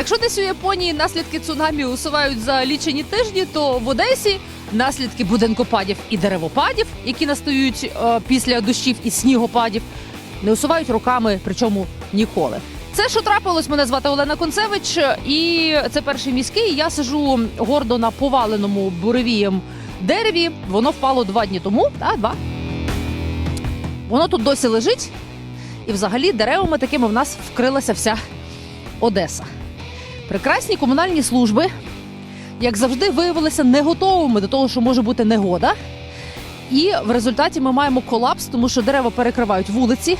Якщо десь у Японії наслідки цунамі усувають за лічені тижні, то в Одесі наслідки будинкопадів і деревопадів, які настають е, після дощів і снігопадів, не усувають роками, причому ніколи. Це що трапилось, мене звати Олена Концевич, і це перший міський. Я сижу гордо на поваленому буревієм дереві. Воно впало два дні тому. Та, два. Воно тут досі лежить, і взагалі деревами такими в нас вкрилася вся Одеса. Прекрасні комунальні служби, як завжди, виявилися не готовими до того, що може бути негода. І в результаті ми маємо колапс, тому що дерева перекривають вулиці,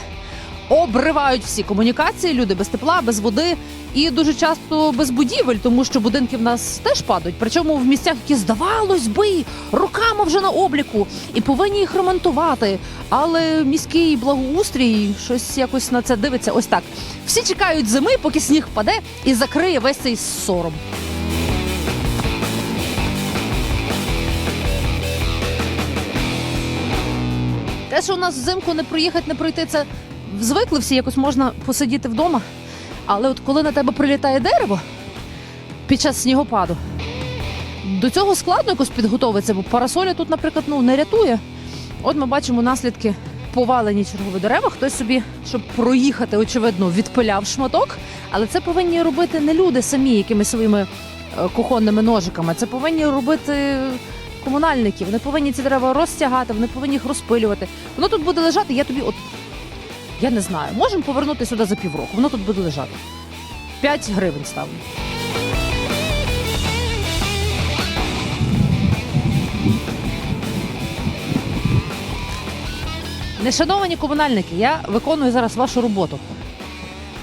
обривають всі комунікації, люди без тепла, без води і дуже часто без будівель, тому що будинки в нас теж падають. Причому в місцях, які здавалось би, роками вже на обліку, і повинні їх ремонтувати. Але міський благоустрій щось якось на це дивиться. Ось так. Всі чекають зими, поки сніг впаде і закриє весь цей сором. Те, що у нас взимку не проїхати, не пройти, це звикли всі, якось можна посидіти вдома. Але от коли на тебе прилітає дерево під час снігопаду, до цього складно якось підготуватися, бо парасоля тут, наприклад, ну, не рятує. От ми бачимо наслідки повалені чергові дерева. Хтось собі, щоб проїхати, очевидно, відпиляв шматок. Але це повинні робити не люди самі, якимись своїми е, кухонними ножиками. Це повинні робити комунальники. Вони повинні ці дерева розтягати, вони повинні їх розпилювати. Воно тут буде лежати. Я тобі, от я не знаю, можемо повернути сюди за півроку. Воно тут буде лежати. 5 гривень ставлю. Нешановані комунальники, я виконую зараз вашу роботу.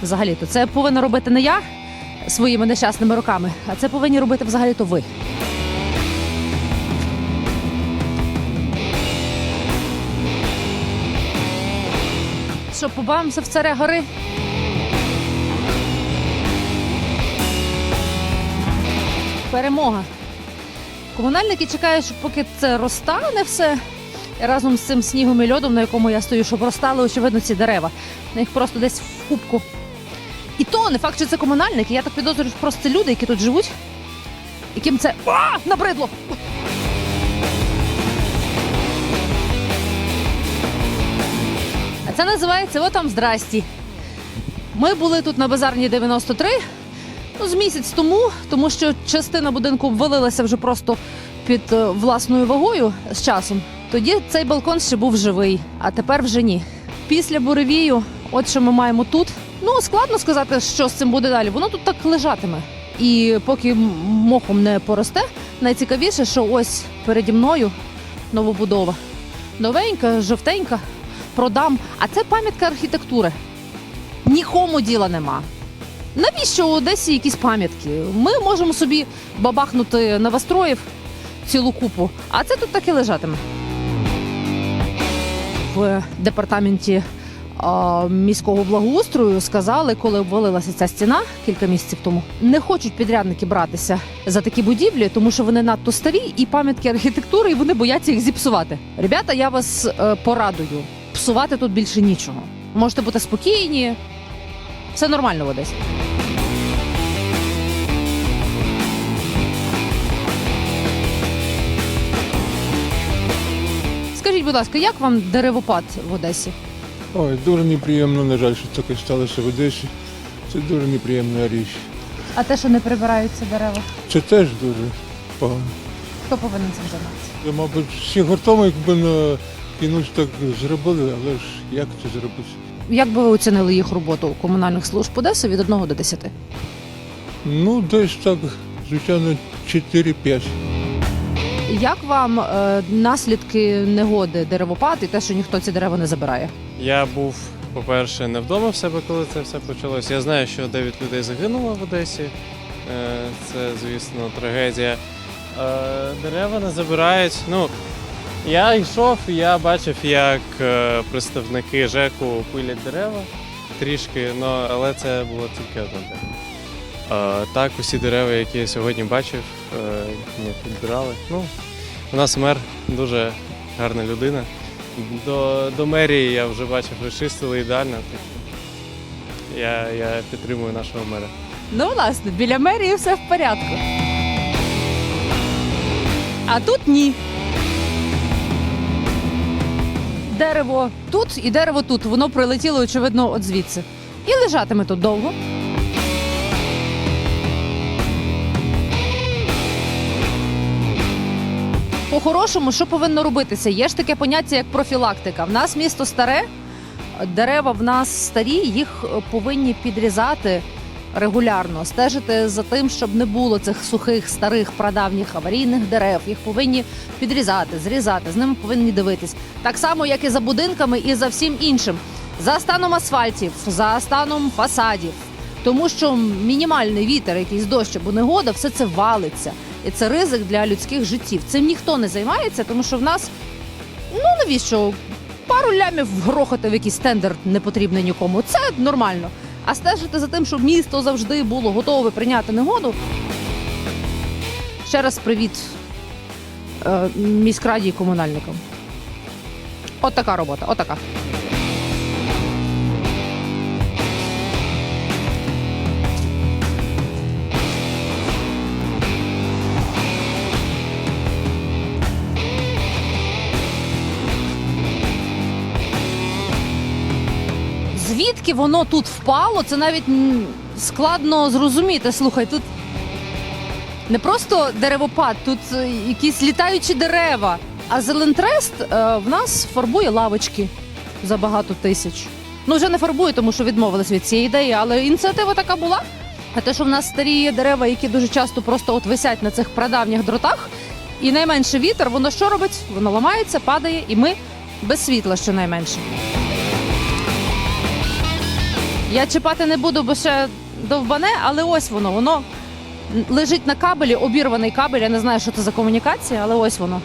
Взагалі-то це повинна робити не я своїми нещасними руками, а це повинні робити взагалі-то ви. Що, побавимося в царя гори? Перемога. Комунальники чекають, що поки це розтане все разом з цим снігом і льодом, на якому я стою, щоб розтали, очевидно, ці дерева. На їх просто десь в кубку. І то не факт, що це комунальники. Я так підозрюю, що просто люди, які тут живуть, яким це а, набридло. Це називається «О там здрасті. Ми були тут на базарні 93 ну, з місяць тому, тому що частина будинку ввалилася вже просто під е, власною вагою з часом. Тоді цей балкон ще був живий, а тепер вже ні. Після буревію, от що ми маємо тут. Ну складно сказати, що з цим буде далі. Воно тут так лежатиме. І поки мохом не поросте, найцікавіше, що ось переді мною новобудова. Новенька, жовтенька, продам. А це пам'ятка архітектури. Нікому діла нема. Навіщо у Одесі якісь пам'ятки? Ми можемо собі бабахнути новостроїв цілу купу, а це тут так і лежатиме. В департаменті а, міського благоустрою сказали, коли обвалилася ця стіна кілька місяців тому, не хочуть підрядники братися за такі будівлі, тому що вони надто старі і пам'ятки архітектури, і вони бояться їх зіпсувати. Ребята, я вас е, порадую. Псувати тут більше нічого. Можете бути спокійні, все нормально в Одесі. Скажіть, будь ласка, як вам деревопад в Одесі? Ой, дуже неприємно, на жаль, що таке сталося в Одесі. Це дуже неприємна річ. А те, що не прибираються дерева, Це теж дуже погано. хто повинен цим займатися? Мабуть, всі гуртом, якби на кінусь так зробили, але ж як це зробити? Як би ви оцінили їх роботу комунальних служб Одеси від 1 до 10? Ну, десь так, звичайно, 4-5. Як вам е, наслідки негоди деревопад і те, що ніхто ці дерева не забирає? Я був, по-перше, не вдома в себе, коли це все почалося. Я знаю, що 9 людей загинуло в Одесі. Е, Це, звісно, трагедія. Е, Дерева не забирають. Ну, я йшов, я бачив, як е, представники ЖЕКу пилять дерева трішки, але це було тільки одне. Е, Так, усі дерева, які я сьогодні бачив, не підбирали. Ну, у нас мер дуже гарна людина. До, до мерії я вже бачив, що чистили ідеально. Я, я підтримую нашого мера. Ну, власне, біля мерії все в порядку. А тут ні. Дерево тут і дерево тут. Воно прилетіло, очевидно, от звідси. І лежатиме тут довго. По-хорошому, що повинно робитися? Є ж таке поняття, як профілактика. В нас місто старе, дерева в нас старі, їх повинні підрізати регулярно, стежити за тим, щоб не було цих сухих, старих, прадавніх аварійних дерев. Їх повинні підрізати, зрізати, з ними повинні дивитись. Так само, як і за будинками, і за всім іншим. За станом асфальтів, за станом фасадів. Тому що мінімальний вітер, якийсь дощ або негода, все це валиться. І це ризик для людських життів. Цим ніхто не займається, тому що в нас ну навіщо пару лямів грохати в якийсь тендер не потрібно нікому. Це нормально. А стежити за тим, щоб місто завжди було готове прийняти негоду. Ще раз привіт е, міськраді і комунальникам. От така робота, отака. Звідки воно тут впало, це навіть складно зрозуміти. Слухай, тут не просто деревопад, тут е, якісь літаючі дерева. А Зелентрест е, в нас фарбує лавочки за багато тисяч. Ну, вже не фарбує, тому що відмовились від цієї ідеї, але ініціатива така була. А те, що в нас старі дерева, які дуже часто просто от висять на цих прадавніх дротах, і найменший вітер, воно що робить? Воно ламається, падає, і ми без світла щонайменше. Я чіпати не буду, бо ще довбане, але ось воно. Воно лежить на кабелі, обірваний кабель. Я не знаю, що це за комунікація, але ось воно.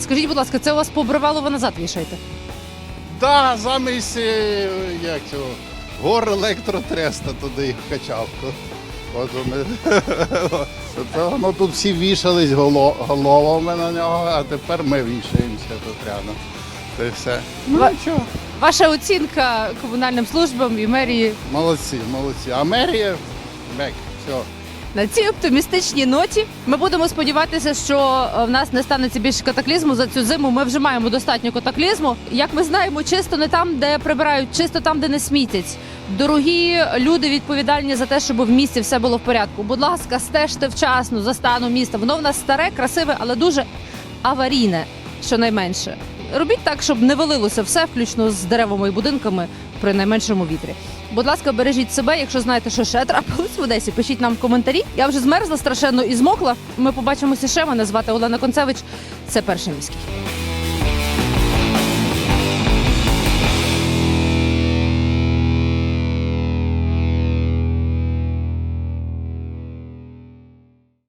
Скажіть, будь ласка, це у вас пообривало, ви назад вішаєте? Да, замість е, як цього гор електротреста туди в качалку. От вони. То воно тут всі вішались голо- головами на нього, а тепер ми вішаємося тут рядом. Це все. Ну Ва- нічого. Ваша оцінка комунальним службам і мерії Молодці, молодці. А мерія бек, все. На цій оптимістичній ноті ми будемо сподіватися, що е, в нас не станеться більше катаклізму за цю зиму. Ми вже маємо достатньо катаклізму. Як ми знаємо, чисто не там, де прибирають, чисто там, де не смітять. Дорогі люди відповідальні за те, щоб в місті все було в порядку. Будь ласка, стежте вчасно за станом міста. Воно в нас старе, красиве, але дуже аварійне, щонайменше. Робіть так, щоб не валилося все, включно з деревами і будинками при найменшому вітрі. Будь ласка, бережіть себе. Якщо знаєте, що ще трапилось в Одесі, пишіть нам в коментарі. Я вже змерзла страшенно і змокла. Ми побачимося ще. Мене звати Олена Концевич. Це перший міський.